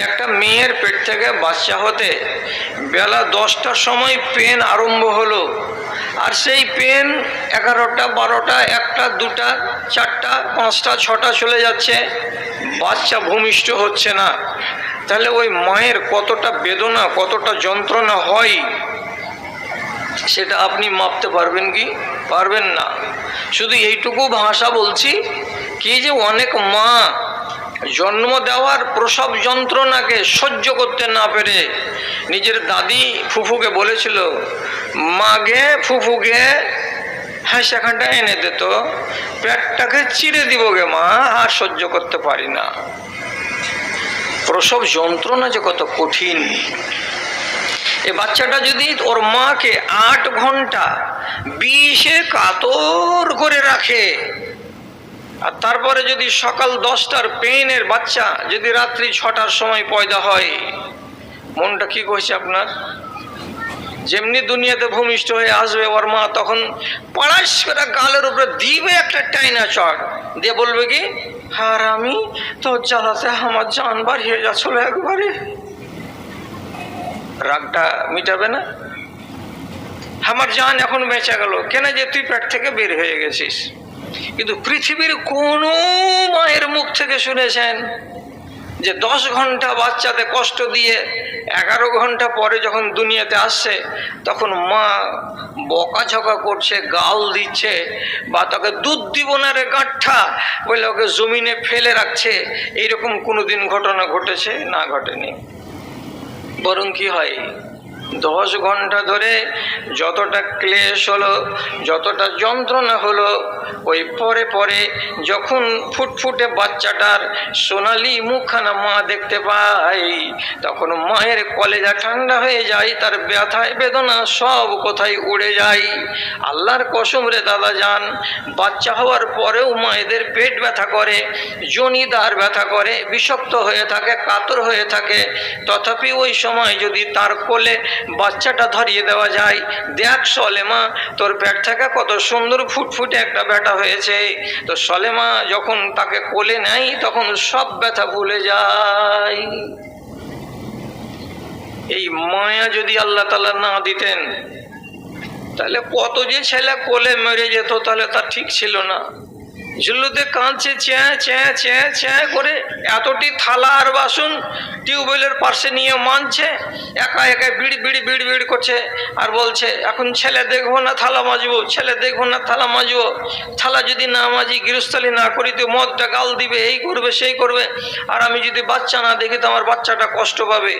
একটা মেয়ের পেট থেকে বাচ্চা হতে বেলা দশটার সময় পেন আরম্ভ হলো। আর সেই পেন এগারোটা, বারোটা, একটা, দুটা, চারটা, পাঁচটা, ছটা চলে যাচ্ছে। বাচ্চা ভূমিষ্ঠ হচ্ছে না। তাহলে ওই মায়ের কতটা বেদনা, কতটা যন্ত্রণা হয়, সেটা আপনি মাপতে পারবেন কি? পারবেন না। শুধু এইটুকু ভাষা বলছি, কি যে অনেক মা জন্ম দেওয়ার প্রসব যন্ত্রণাকে সহ্য করতে না পেরে নিজের দাদি ফুফুকে বলেছিল, মাগে ফুফুকে হ্যাঁ সেখানটা এনে দিত পেটটাকে চিরে দিব গে মা, আর সহ্য করতে পারি না। প্রসব যন্ত্রণা যে কত কঠিন। এ বাচ্চাটা যদি ওর মাকে আট ঘণ্টা বিষে কাতর করে রাখে আর তারপরে যদি সকাল দশটার পেনের বাচ্চা যদি রাত্রি ছটার সময় পয়দা হয়, মনটা কি কইছে আপনার? যেমনি দুনিয়াতে ভূমিষ্ঠ হয়ে আসবে, ওর মা তখন পড়াশ করে গালের উপরে দিবে একটা টাইনা চড় দিয়ে বলবে কি, আর আমি তোর জ্বালাতে আমার জান বাড়িয়ে যাচ্ছিল একবারে রাগটা মিটাবে না? আমার জান এখন বেঁচে গেল, কেন যে তুই পেট থেকে বের হয়ে গেছিস? কিন্তু পৃথিবীর কোনো মায়ের মুখ থেকে শুনেছেন যে দশ ঘণ্টা বাচ্চাতে কষ্ট দিয়ে এগারো ঘণ্টা পরে যখন দুনিয়াতে আসছে, তখন মা বকাঝকা করছে, গাল দিচ্ছে বা তাকে দুধ দিব না রে গাঁঠা বলে ওকে জমিনে ফেলে রাখছে। এইরকম কোনো দিন ঘটনা ঘটেছে? না ঘটেনি। বরং কি হয়? দশ ঘণ্টা ধরে যতটা ক্লেশ হলো, যতটা যন্ত্রণা হলো, ওই পরে পরে যখন ফুটফুটে বাচ্চাটার সোনালি মুখখানা মা দেখতে পাই তখন মায়ের কলেজা ঠান্ডা হয়ে যায়, তার ব্যথায় বেদনা সব কোথায় উড়ে যায়। আল্লাহর কসম রে দাদা যান বাচ্চা হওয়ার পরেও মায়েদের পেট ব্যথা করে, জনিদার ব্যথা করে, বিষক্ত হয়ে থাকে, কাতর হয়ে থাকে। তথাপি ওই সময় যদি তার কোলে বাচ্চাটা ধরিয়ে দেওয়া যায়। দেখ সলেমা, তোর পেট থেকে কত সুন্দর ফুটফুটে একটা ব্যাটা হয়েছে। তো সলেমা যখন তাকে কোলে নেয়, তখন সব ব্যথা ভুলে যায়। এই মায়া যদি আল্লাহ তালা না দিতেন, তাহলে কত যে ছেলে কোলে মেরে যেত, তাহলে তার ঠিক ছিল না। ঝুল্লুতে কাঁদছে, চ্যাঁ চ্যাঁ চ্যাঁ চ্যাঁ করে এতটি থালা আর বাসন টিউবওয়েলের পাশে নিয়ে মানছে। একা একা বিড়, বিড়ি, বিড় বিড় করছে আর বলছে, এখন ছেলে দেখব না, থালা মাজবো, ছেলে দেখব না, থালা মাজবো। থালা যদি না মাজি, গৃহস্থলী না করি তো মদটা গাল দিবে, এই করবে, সেই করবে। আর আমি যদি বাচ্চা না দেখি তো আমার বাচ্চাটা কষ্ট পাবে।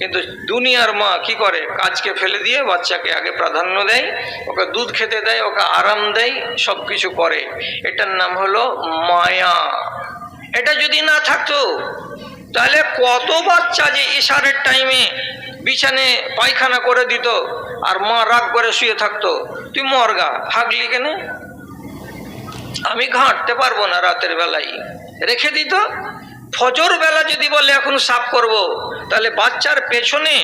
কিন্তু দুনিয়ার মা কি করে? কাজকে ফেলে দিয়ে বাচ্চাকে আগে প্রাধান্য দেয়, ওকে দুধ খেতে দেয়, ওকে আরাম দেয় সব কিছু করে। এটার নাম হলো মায়া। এটা যদি না থাকতো, তাহলে কত বাচ্চা যে ইশারের টাইমে বিছানে পায়খানা করে দিত আর মা রাগ করে শুয়ে থাকতো। তুই মরগা হাগলি কেন? আমি ঘাঁটতে পারব না রাতের বেলায়। রেখে দিত? ফজর বেলা যদি বলে এখন সাফ করব। তাহলে বাচ্চার পেছনে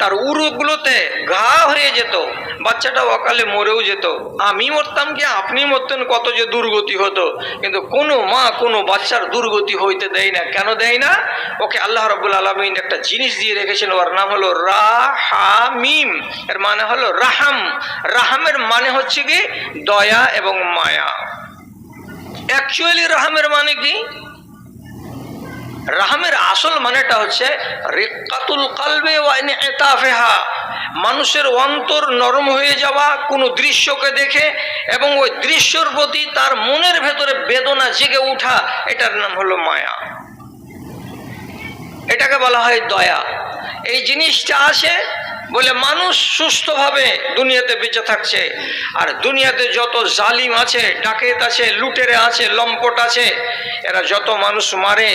তার উরুগুলোতে ঘা হয়ে যেত বাচ্চাটা অকালে মরেও যেত। আমি মরতাম কি, আপনি মরতেন, কত যে দুর্গতি হতো। কিন্তু কোনো মা, কোনো বাচ্চার দুর্গতি হইতে দেয় না। কেন দেয় না? ওকে আল্লাহ রবুল আলমিন একটা জিনিস দিয়ে রেখেছেন, ওর নাম হলো রাহামিম। এর মানে হলো রাহাম। রাহামের মানে হচ্ছে কি, দয়া এবং মায়া। অ্যাকচুয়ালি রাহামের মানে কি? রাহামের আসল মানেটা হচ্ছে রেকাতুল কালবে এতাফেহা মানুষের অন্তর নরম হয়ে যাওয়া কোনো দৃশ্যকে দেখে এবং ওই দৃশ্যর প্রতি তার মনের ভেতরে বেদনা জেগে উঠা এটার নাম হলো মায়া। এটাকে বলা হয় দয়া। এই জিনিসটা আসে বলে, মানুষ সুস্থভাবে দুনিয়াতে বেঁচে থাকছে। আর দুনিয়াতে যত জালিম আছে, ডাকেত আছে, লুটেরে আছে, লম্পট আছে, এরা যত মানুষ মারে,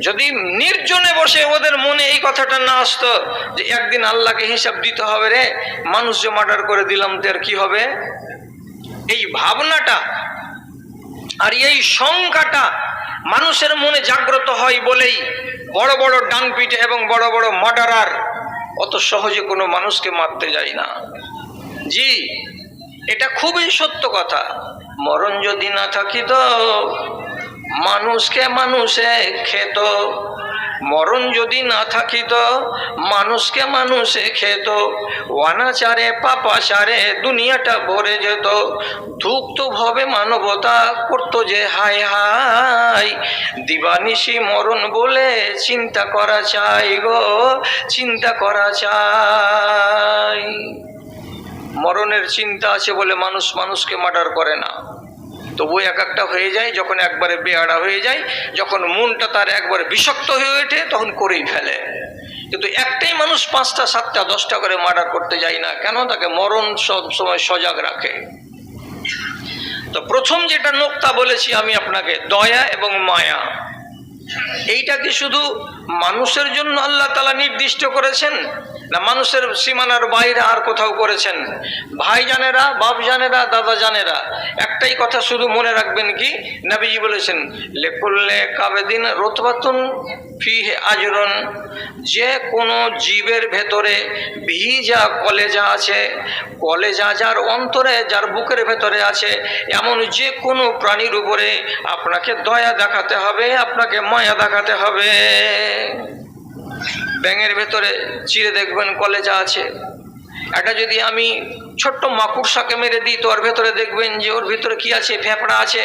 যদি নির্জনে বসে ওদের মনে এই কথাটা না আসতো যে একদিন আল্লাহকে হিসাব দিতে হবে রে, মানুষ যে মার্ডার করে দিলাম, তার কি হবে? এই ভাবনাটা আর এই সংখ্যাটা মানুষের মনে জাগ্রত হয় বলেই বড় বড় ডানপিটে এবং বড় বড় মার্ডারার অত সহজে কোনো মানুষকে মারতে যাই না। জি, এটা খুবই সত্য কথা। মরণ যদি না থাকিত মানুষকে মানুষে খেত। মরণ যদি না থাকিত, মানুষকে মানুষে খেত। অনাচারে, পাপাচারে দুনিয়াটা ভরে যেত। ধুক্ত ভবে মানবতা করতো যে হাই হাই দিবানিশি মরণ বলে চিন্তা করা চাই গো, চিন্তা করা চাই। মরণের চিন্তা আছে বলে মানুষ মানুষকে মার্ডার করে না। তবু এক একটা হয়ে যায়, যখন একবারে বেয়াড়া হয়ে যায়, যখন মনটা তার একবারে বিষাক্ত হয়ে ওঠে, তখন করেই ফেলে। কিন্তু একটাই মানুষ পাঁচটা, সাতটা, দশটা করে মার্ডার করতে যায় না। কেন? তাকে মরণ সব সময় সজাগ রাখে। তো প্রথম যেটা নোক্তা বলেছি আমি আপনাকে, দয়া এবং মায়া। এইটা কি শুধু মানুষের জন্য আল্লাহ তালা নির্দিষ্ট করেছেন না, মানুষের সীমানার বাইরে আর কোথাও করেছেন। ভাই জানেরা বাপ জানেরা দাদা জানেরা একটাই কথা শুধু মনে রাখবেন কি, নবীজি বলেছেন, লেকুল্লে কাবেদিন রোতবাতুন ফিহে আজরন। যে কোনো জীবের ভেতরে ভিজা কলেজা আছে, কলেজা যার অন্তরে, যার বুকের ভেতরে আছে, এমন যে কোনো প্রাণীর উপরে আপনাকে দয়া দেখাতে হবে, আপনাকে মায়া দেখাতে হবে। ব্যাঙের ভেতরে চিরে দেখবেন কলেজা আছে। এটা যদি আমি ছোট্ট মাকুড়সাকে মেরে দিই, তো ওর ভেতরে দেখবেন যে ওর ভেতরে কি আছে? ফেফড়া আছে,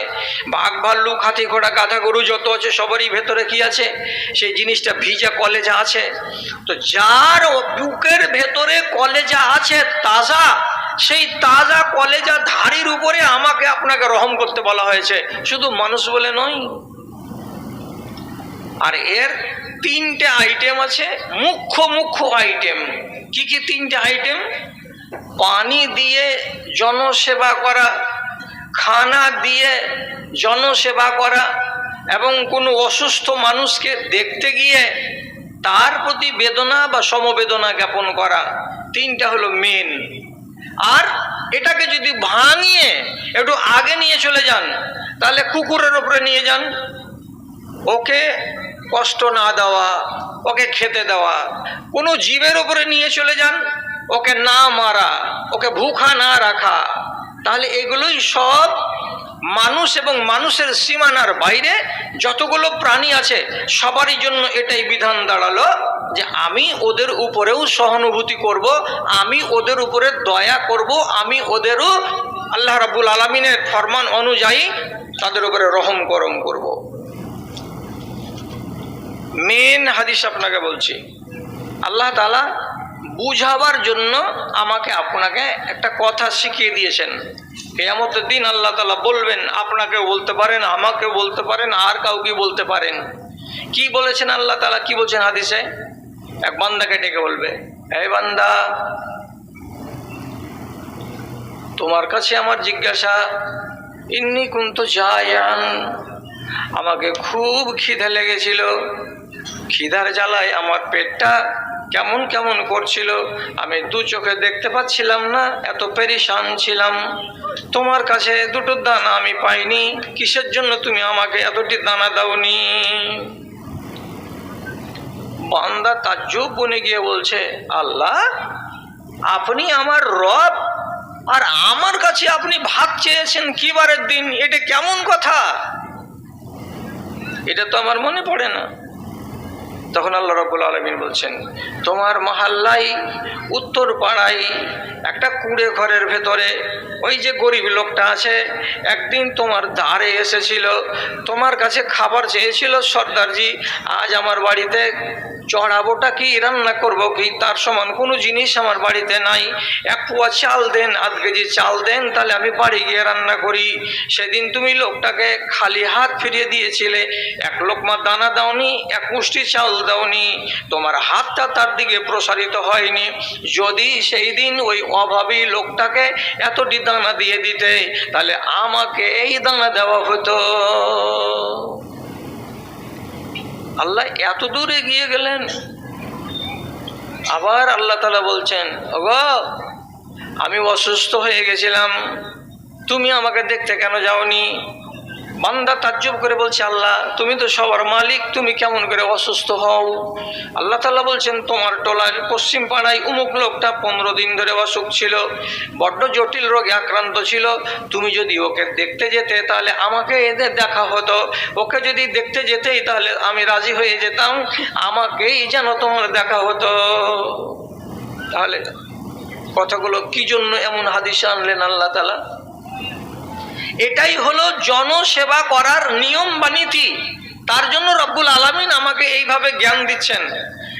বাঘ, ভাল্লুক, হাতি, ঘোড়া, গাধা, গরু, যত আছে, সবারই ভেতরে কি আছে? সেই জিনিসটা ভিজা কলেজা আছে। তো যার বুকের ভেতরে কলেজা আছে, তাজা, সেই তাজা কলেজা ধারির উপরে আমাকে আপনাকে রহম করতে বলা হয়েছে। শুধু মানুষ বলে নয় আর এর তিনটে আইটেম আছে, মুখ্য মুখ্য আইটেম কি কি তিনটে আইটেম পানি দিয়ে জনসেবা করা, খানা দিয়ে জনসেবা করা এবং কোনো অসুস্থ মানুষকে দেখতে গিয়ে তার প্রতি বেদনা বা সমবেদনা জ্ঞাপন করা। তিনটা হলো মেন আর এটাকে যদি ভাঙিয়ে একটু আগে নিয়ে চলে যান, তাহলে কুকুরের ওপরে নিয়ে যান। ওকে কষ্ট না দেওয়া, ওকে খেতে দেওয়া। কোনো জীবের ওপরে নিয়ে চলে যান, ওকে না মারা, ওকে ভুখা না রাখা। তাহলে এগুলোই সব মানুষ এবং মানুষের সীমানার বাইরে যতগুলো প্রাণী আছে, সবারই জন্য এটাই বিধান দাঁড়াল যে আমি ওদের উপরেও সহানুভূতি করব, আমি ওদের উপরে দয়া করব, আমি ওদেরও আল্লাহ রাবুল আলমিনের ফরমান অনুযায়ী তাদের উপরে রহম করম করব। মেন হাদিস আপনাকে বলছি। আল্লাহ তালা বুঝাবার জন্য আমাকে আপনাকে একটা কথা শিখিয়ে দিয়েছেন। কেয়ামতের দিন আল্লাহ তালা বলবেন, আপনাকেও বলতে পারেন, আমাকেও বলতে পারেন, আর কাউকে বলতে পারেন। কি বলেছেন আল্লাহ তালা কি বলছেন হাদিসে? এক বান্দাকে ডেকে বলবে এই বান্দা, তোমার কাছে আমার জিজ্ঞাসা, ইন্নি কুন্ত জায়ান, আমাকে খুব খিদে লেগেছিল। খিদার জ্বালায় আমার পেটটা কেমন কেমন করছিল, আমি দু চোখে দেখতে পাচ্ছিলাম না, এত পেরিশান ছিলাম। তোমার কাছে দুটো দানা আমি পাইনি, কিসের জন্য তুমি আমাকে এতটি দানা দাওনি? বান্দা তাজ্জব বনে গিয়ে বলছে, আল্লাহ, আপনি আমার রব, আর আমার কাছে আপনি ভাত চেয়েছেন কি বারের দিন, এটা কেমন কথা? এটা তো আমার মনে পড়ে না। তখন আল্লাহ রব্বুল আলমিন বলছেন, তোমার মহাল্লাই উত্তর পাড়ায় একটা কুঁড়ে ঘরের ভেতরে ওই যে গরিব লোকটা আছে, একদিন তোমার দ্বারে এসেছিল, তোমার কাছে খাবার চেয়েছিল সর্দারজি আজ আমার বাড়িতে চড়াবোটা কি, রান্না করব কি, তার সমান কোনো জিনিস আমার বাড়িতে নাই। এক পোয়া চাল দেন, আধ কেজি চাল দেন, তাহলে আমি বাড়ি গিয়ে রান্না করি। সেদিন তুমি লোকটাকে খালি হাত ফিরিয়ে দিয়েছিলে, এক লোকমা দানা দাওনি, এক মুষ্টি চাল দাওনি, তোমার হাতটা তার দিকে প্রসারিত হয়নি। যদি সেই দিন ওই অভাবী লোকটাকে এতটি দানা দিয়ে দিতে, তাহলে আমাকে এই দানা দেওয়া হতো। আল্লাহ এত দূর এগিয়ে গেলেন। আবার আল্লাহ তালা বলছেন, ওগো, আমি অসুস্থ হয়ে গেছিলাম। তুমি আমাকে দেখতে কেন যাওনি? বান্দা তাজ্জব করে বলছে, আল্লাহ, তুমি তো সবার মালিক, তুমি কেমন করে অসুস্থ হও? আল্লাহ তাল্লাহ বলছেন, তোমার টোলার পশ্চিম পাড়ায় উমুক লোকটা পনেরো দিন ধরে অসুখ ছিল, বড্ড জটিল রোগে আক্রান্ত ছিল। তুমি যদি ওকে দেখতে যেতে, তাহলে আমাকে এদের দেখা হতো। ওকে যদি দেখতে যেতেই, তাহলে আমি রাজি হয়ে যেতাম। আমাকেই যেন তোমার দেখা হতো। তাহলে কথাগুলো কি জন্য এমন হাদিসে আনলেন আল্লাহ তালা এটাই হলো জনসেবা করার নিয়ম বা নীতি। তার জন্য রব্বুল আলামিন আমাকে এইভাবে জ্ঞান দিচ্ছেন।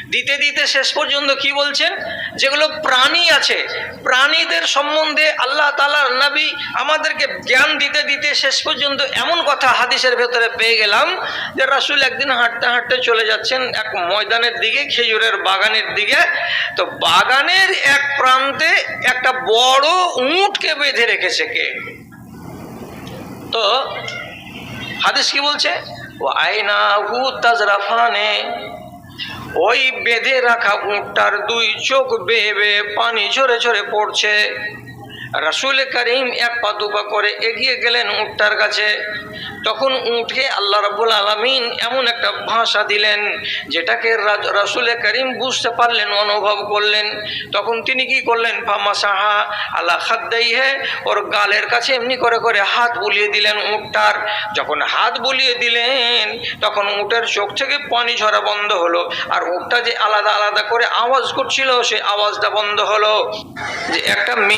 দিতে দিতে শেষ পর্যন্ত কি বলছেন? যেগুলো প্রাণী আছে, প্রাণীদের সম্বন্ধে আল্লাহ তালার নবী আমাদেরকে জ্ঞান দিতে দিতে শেষ পর্যন্ত এমন কথা হাদিসের ভেতরে পেয়ে গেলাম যে রাসুল একদিন হাঁটতে হাঁটতে চলে যাচ্ছেন এক ময়দানের দিকে, খেজুরের বাগানের দিকে। তো বাগানের এক প্রান্তে একটা বড় উঁটকে বেঁধে রেখেছে কে? তো হাদিস কি বলছে? ও আয়না ওই বেঁধে রাখা উঁটটার দুই চোখ বেয়ে বেয়ে পানি ঝরে ঝরে পড়ছে। রাসুল করিম এক পা দুপা করে এগিয়ে গেলেন উঁটটার কাছে। তখন উঠে আল্লাহ রাবুল আলমিন এমন একটা ভাষা দিলেন, যেটাকে রাসুল করিম বুঝতে পারলেন, অনুভব করলেন। তখন তিনি কি করলেন? ফামা সাহা আল্লাহ খাদ্দাই হে ওর গালের কাছে এমনি করে করে হাত বুলিয়ে দিলেন উঁটটার। যখন হাত বুলিয়ে দিলেন, তখন উটের চোখ থেকে পানি ঝরা বন্ধ হলো, আর উটটা যে আলাদা আলাদা করে আওয়াজ করছিল সে আওয়াজটা বন্ধ হলো। যে একটা মেয়ে